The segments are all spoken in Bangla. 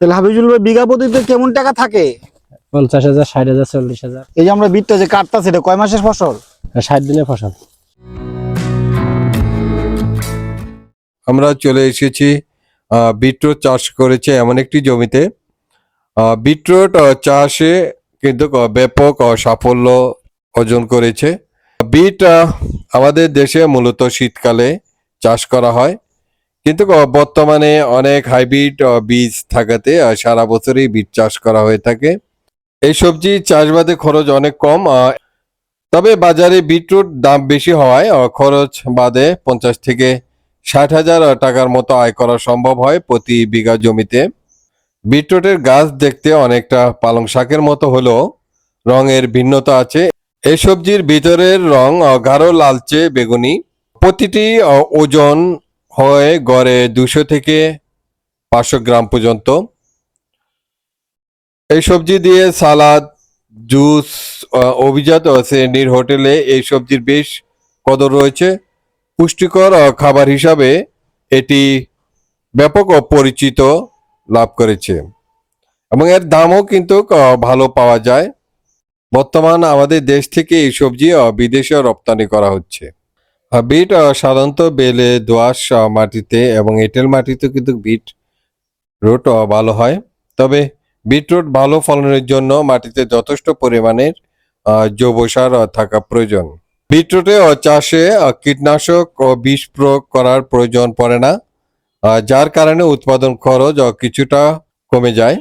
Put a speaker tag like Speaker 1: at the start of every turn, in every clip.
Speaker 1: তাহলে হাবিজুল ভাই বিঘা প্রতিতে কেমন টাকা থাকে?
Speaker 2: পঞ্চাশ হাজার ষাট হাজার চল্লিশ হাজার।
Speaker 1: এই যে আমরা বিটটা যে কাটতাছি এটা কয় মাসের ফসল?
Speaker 2: ষাট দিনের ফসল।
Speaker 3: আমরা চলে এসেছি আহ, বিটরুট চাষ করেছে এমন একটি জমিতে। আহ, বিটরুট চাষে কিন্তু ব্যাপক সাফল্য অর্জন করেছে। বিট আমাদের দেশে মূলত শীতকালে চাষ করা হয়। কিন্তু বর্তমানে অনেক হাইব্রিড বীজ থাকাতে সারা বছরই বীজ চাষ করা হয়ে থাকে। এই সবজি চাষবাদে খরচ অনেক কম তবে বাজারে বিটরুট দাম বেশি হওয়ায় খরচ বাদে পঞ্চাশ থেকে ষাট হাজার টাকার মতো আয় করা সম্ভব হয় প্রতি বিঘা জমিতে। বিটরুটের গাছ দেখতে অনেকটা পালং শাকের মতো হলেও রঙের ভিন্নতা আছে। এই সবজির ভিতরের রং গাঢ় লালচে বেগুনি। প্রতিটি ওজন হয় গড়ে দুশো থেকে পাঁচশো গ্রাম পর্যন্ত। এই সবজি দিয়ে সালাদ, জুস অভিজাত শ্রেণির হোটেলে এই সবজির বেশ কদর রয়েছে। পুষ্টিকর খাবার হিসাবে এটি ব্যাপক পরিচিত লাভ করেছে এবং এর দামও কিন্তু ভালো পাওয়া যায়। বর্তমান আমাদের দেশ থেকে এই সবজি বিদেশে রপ্তানি করা হচ্ছে। বিট সাধারণত বেলে, দোআঁশ মাটিতে এবং এঁটেল মাটিতে কিন্তু বিট রুট ভালো হয়। তবে বিটরুট ভালো ফলনের জন্য মাটিতে যথেষ্ট পরিমাণের জৈব সার থাকা প্রয়োজন। বিটরুটে চাষে কীটনাশক ও বিষ প্রয়োগ করার প্রয়োজন পড়ে না যার কারণে উৎপাদন খরচ কিছুটা কমে যায়।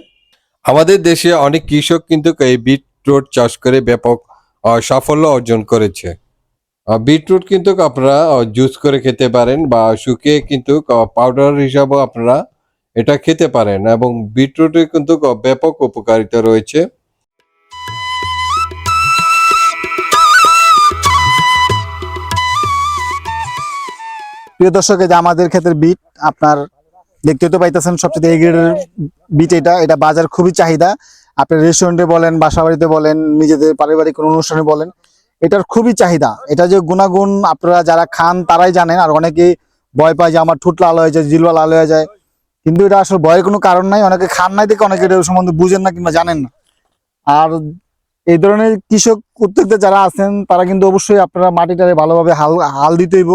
Speaker 3: আমাদের দেশে অনেক কৃষক কিন্তু এই বিটরুট চাষ করে ব্যাপক সাফল্য অর্জন করেছে। বিটরুট কিন্তু আপনারা জুস করে খেতে পারেন বা শুকিয়ে কিন্তু পাউডার হিসাবেও আপনারা এটা খেতে পারেন এবং বিটরুটে কিন্তু ব্যাপক উপকারিতা রয়েছে।
Speaker 1: প্রিয় দর্শক যে আমাদের ক্ষেত্রে বিট আপনার দেখতে তো পাইতেছেন সবচেয়ে গ্রেডের বিট এটা। এটা বাজার খুবই চাহিদা। আপনি রেস্টুরেন্টে বলেন বাসা বাড়িতে বলেন, নিজেদের পারিবারিক কোনো অনুষ্ঠানে বলেন এটার খুবই চাহিদা। এটা যে গুণাগুণ আপনারা যারা খান, তারাই জানেন, আর অনেকে ভয় পায় যে আমার ঠুট লাল হয়ে যায়, জিলবা লাল হয়ে যায়। কিন্তু এটা আসলে ভয়ের কোনো কারণ নাই, অনেকে খান নাই দেখে অনেকে এটা সম্বন্ধে বুঝেন না কিংবা জানেন না। আর এই ধরনের কৃষক উদ্যোক্তা যারা আছেন, তারা কিন্তু অবশ্যই আপনারা মাটিটারে ভালোভাবে হাল হাল দিতে হইব।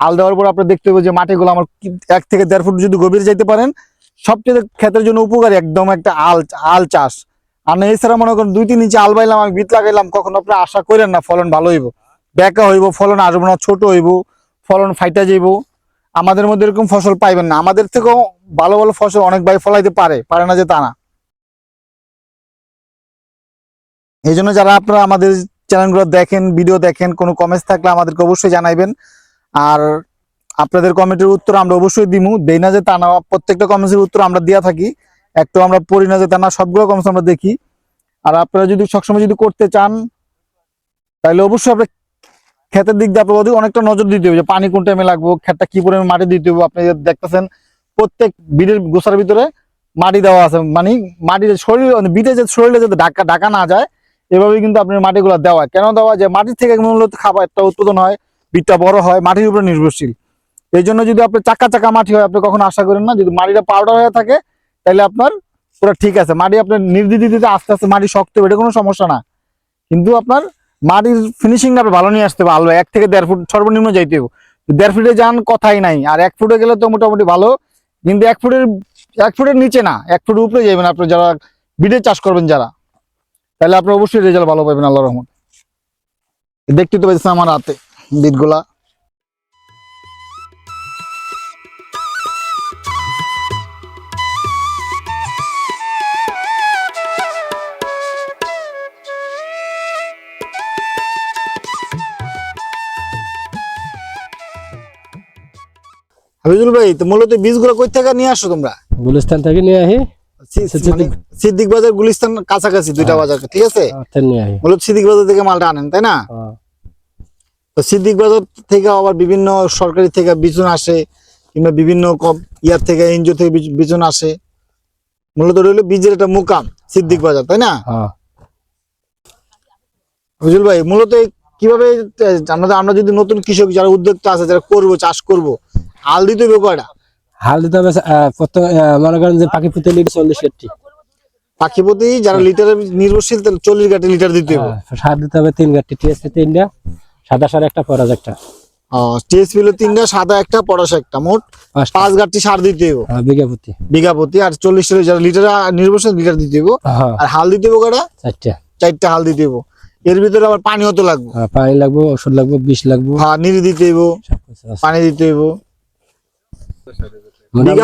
Speaker 1: হাল দেওয়ার পর আপনার দেখতে হবে যে মাটিগুলো আমার এক থেকে দেড় ফুট যদি গভীরে যাইতে পারেন, সবচেয়ে ক্ষেতের জন্য উপকারী একদম একটা আল আল চাষ। আর না, এছাড়া মনে করেন দুই তিন ইঞ্চি আল বাইলাম আমি বিট লাগাইলাম, কখনো আপনি আশা করেন না ফলন ভালো হইব। বেকা হইব, ফলন আসব না, ছোট হইব, ফলন ফাইটা যাইব। আমাদের মধ্যে এরকম ফসল পাইবেন না। আমাদের থেকেও ভালো ভালো ফসল অনেক ভাই ফলাইতে পারে পারে না যে তা না। এই জন্য যারা আপনারা আমাদের চ্যানেলগুলো দেখেন, ভিডিও দেখেন, কোনো কমেন্টস থাকলে আমাদেরকে অবশ্যই জানাইবেন। আর আপনাদের কমেন্টের উত্তর আমরা অবশ্যই দিমু। দেই না যে তা না, প্রত্যেকটা কমেন্টের উত্তর আমরা দিয়া থাকি। একটু আমরা পড়ি না যে তা না, সবগুলো কমেন্টস আমরা দেখি। আর আপনারা যদি সবসময় যদি করতে চান, তাহলে অবশ্যই আপনার ক্ষেতের দিক দিয়ে আপনার অনেকটা নজর দিতে হবে যে পানি কোন টাইমে লাগবো, ক্ষেতটা কি পরিমাণে মাটি দিতে হবে, আপনি দেখতেছেন, প্রত্যেক বিটের গোসার ভিতরে মাটি দেওয়া আছে। মানে মাটির শরীর মানে বিটে যে শরীরে যাতে ঢাকা ঢাকা না যায়, এভাবেই কিন্তু আপনার মাটিগুলো দেওয়া। কেন দেওয়া? হয়? যে মাটির থেকে মূলত খাবারটা উৎপাদন হয়, বিটটা বড় হয়, মাটির উপরে নির্ভরশীল। এই জন্য যদি আপনার চাকা চাকা মাটি হয়, আপনি কখনো আশা করেন না, যদি মাটিটা পাউডার হয়ে থাকে তাহলে আপনার পুরো ঠিক আছে। মাটি আপনার নির্দিষ্ট দিতে আস্তে আস্তে মাটি শক্ত হবে, এটা কোনো সমস্যা না। কিন্তু আপনার মাটির ফিনিশিংটা আপনার ভালো নিয়ে আসতে হবে আলো এক থেকে দেড় ফুট সর্বনিম্ন যাইতে হবে। দেড় ফুটে যান কথাই নাই। আর এক ফুটে গেলে তো মোটামুটি ভালো। কিন্তু এক ফুটের এক ফুটের নিচে না, এক ফুটের উপরে যাবেন আপনি যারা বিটে চাষ করবেন যারা। তাহলে আপনি অবশ্যই রেজাল্ট ভালো পাবেন আল্লাহ রহমত। দেখতে তো পেয়েছেন আমার হাতে বিটগুলা। হাবিজুল ভাই তো মূলত বীজগুলো কই থেকে নিয়ে আসো তোমরা?
Speaker 2: গুলিস্তান থেকে নিয়ে আহি সিদ্দিক-
Speaker 1: মানে বাজার গুলিস্তান কাছাকাছি দুইটা
Speaker 2: হ্যাঁ।
Speaker 1: বাজার ঠিক আছে?
Speaker 2: আহি।
Speaker 1: মূলত সিদ্দিক বাজার থেকে মালটা আনেন তাই না?
Speaker 2: হ্যাঁ।
Speaker 1: তো সিদ্দিক বাজার থেকে আবার বিভিন্ন সরকারি থেকে বিচুন আসে কিংবা বিভিন্ন ইয়ার থেকে এনজিও থেকে বিচ- বিচুন আসে। মূলত রইল বীজের একটা মুকাম সিদ্দিক বাজার তাই না?
Speaker 2: হ্যাঁ।
Speaker 1: বুঝল ভাই মূলত কীভাবে আমরা আমরা যদি নতুন কৃষক যারা উদ্যোক্তা আছে যারা করব চাষ করব আল দিতে হবে কয়টা?
Speaker 2: হাল দিতে হবে আহ, মনে করেন যে পাখি পুঁতে লিটার চল্লিশ কেটটি
Speaker 1: পাখি প্রতি যারা লিটারে নির্ভরশীল তাহলে চল্লিশ গাঠি লিটার দিতে হবে।
Speaker 2: সার দিতে হবে তিন গাঠটি টিএসপি তিনটা সাদা সার একটা ফরাজ একটা।
Speaker 1: টিএসপি হলো তিনটা সাদা একটা পটাশ একটা মোট পাঁচ সার দিতে হবে।
Speaker 2: হ্যাঁ, বিঘা প্রতি।
Speaker 1: বিঘা প্রতি আর চল্লিশ যারা লিটার নির্ভরশীল লিটার দিতে হবে।
Speaker 2: হ্যাঁ
Speaker 1: আর হাল দিতে হবে কটা
Speaker 2: চারটা।
Speaker 1: চারটা হাল দিতে হবে। এর ভিতরে আবার পানিও তো লাগবে।
Speaker 2: হ্যাঁ, পানি লাগবো ওষুধ লাগবো বিষ লাগবো।
Speaker 1: হ্যাঁ দিতে হইব। পানি দিতে হইব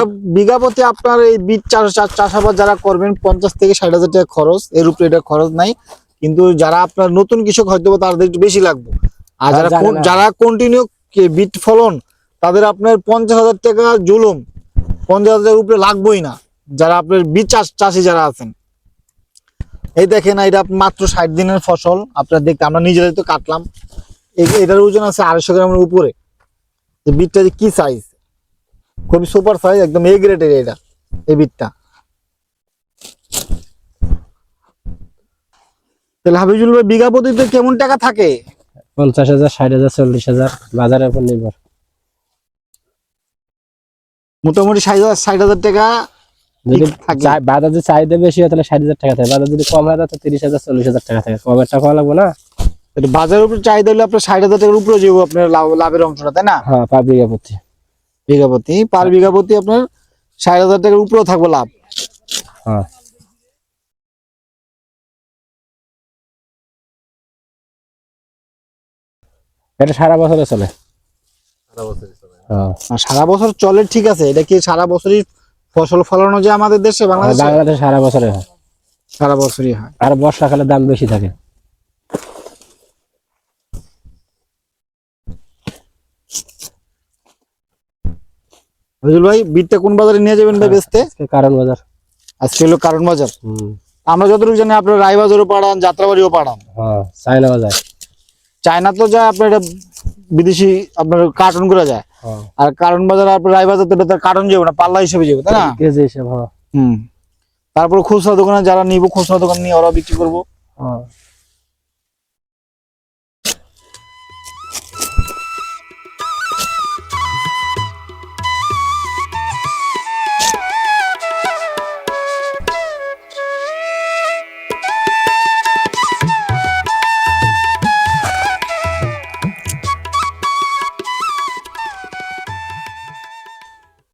Speaker 1: বিঘা প্রতি আপনার এই বীজ চাষ চাষ- চাষাবাদ যারা করবেন পঞ্চাশ থেকে ষাট হাজার টাকা খরচ। এর উপরে এটা খরচ নাই। কিন্তু যারা আপনার নতুন কৃষক হয়তো তাদের একটু বেশি লাগবে। আর যারা। যারা কন্টিনিউ বীজ ফলন তাদের আপনার পঞ্চাশ হাজার টাকা জুলুম। পঞ্চাশ হাজার উপরে লাগবেই না। যারা আপনার বীজ চাষ চাষি যারা আছেন। এই দেখেন এটা মাত্র ষাট দিনের ফসল। আপনার দেখতে আমরা নিজেরাই তো কাটলাম। এটার ওজন আছে আড়াইশো গ্রামের উপরে। বীজটা যে কি সাইজ খুবই সুপার সাইজ একদম এ গ্রেডের এটা এই বিটটা। তাহলে হাবিজুল ভাই বিঘা প্রতিতে কেমন টাকা থাকে?
Speaker 2: পঞ্চাশ হাজার ষাট হাজার চল্লিশ হাজার বাজারের উপর নির্ভর।
Speaker 1: মোটামুটি ষাট হাজার ষাট হাজার টাকা
Speaker 2: যদি বাজার যদি চাহিদা বেশি হয় তাহলে ষাট হাজার টাকা থাকে। বাজার যদি কম হয় তো তিরিশ হাজার চল্লিশ হাজার টাকা থাকে। কমের টাকা লাগবে না।
Speaker 1: বাজারের উপর চাহিদা হলে আপনার ষাট হাজার টাকার উপরে যাব আপনার লাভ- লাভের অংশটা তাই না?
Speaker 2: হ্যাঁ বিঘা প্রতি।
Speaker 1: বিঘা প্রতি। পার বিঘা প্রতি আপনার ষাট হাজার টাকার উপরেও থাকবে লাভ।
Speaker 2: হ্যাঁ। এটা সারা বছরে চলে? হ্যাঁ।
Speaker 1: আর সারা বছর চলে ঠিক আছে এটা কি সারা বছরই ফসল ফলানো যায় আমাদের দেশে বাংলাদেশে?
Speaker 2: বাংলাদেশে সারা বছরে হয়।
Speaker 1: সারা বছরই হয়।
Speaker 2: আর বর্ষাকালে দাম বেশি থাকে।
Speaker 1: হাবিজুল ভাই বিটটা কোন বাজারে নিয়ে যাবেন ভাই বেচতে?
Speaker 2: আজকে কারণ বাজার।
Speaker 1: আজকে হলো কারণ বাজার। আমরা যতটুকু জানি আপনার রায়বাজারও পাঠান যাত্রাবাড়িও পাঠান
Speaker 2: হ্যাঁ চাইনা বাজার।
Speaker 1: চায়না তো যায় আপনার এটা বিদেশি আপনার কার্টুন করে যায়।
Speaker 2: হ্যাঁ।
Speaker 1: আর কারণ বাজার আপনার রায়বাজার তো এটা কার্টুন যাবে না পাল্লা হিসেবে যাবে তাই না?
Speaker 2: কেজি হিসেব হ্যাঁ।
Speaker 1: হুম। তারপর খুচরা দোকানে যারা নিব খুচরা দোকান নিয়ে ওরা বিক্রি করব।
Speaker 2: হ্যাঁ।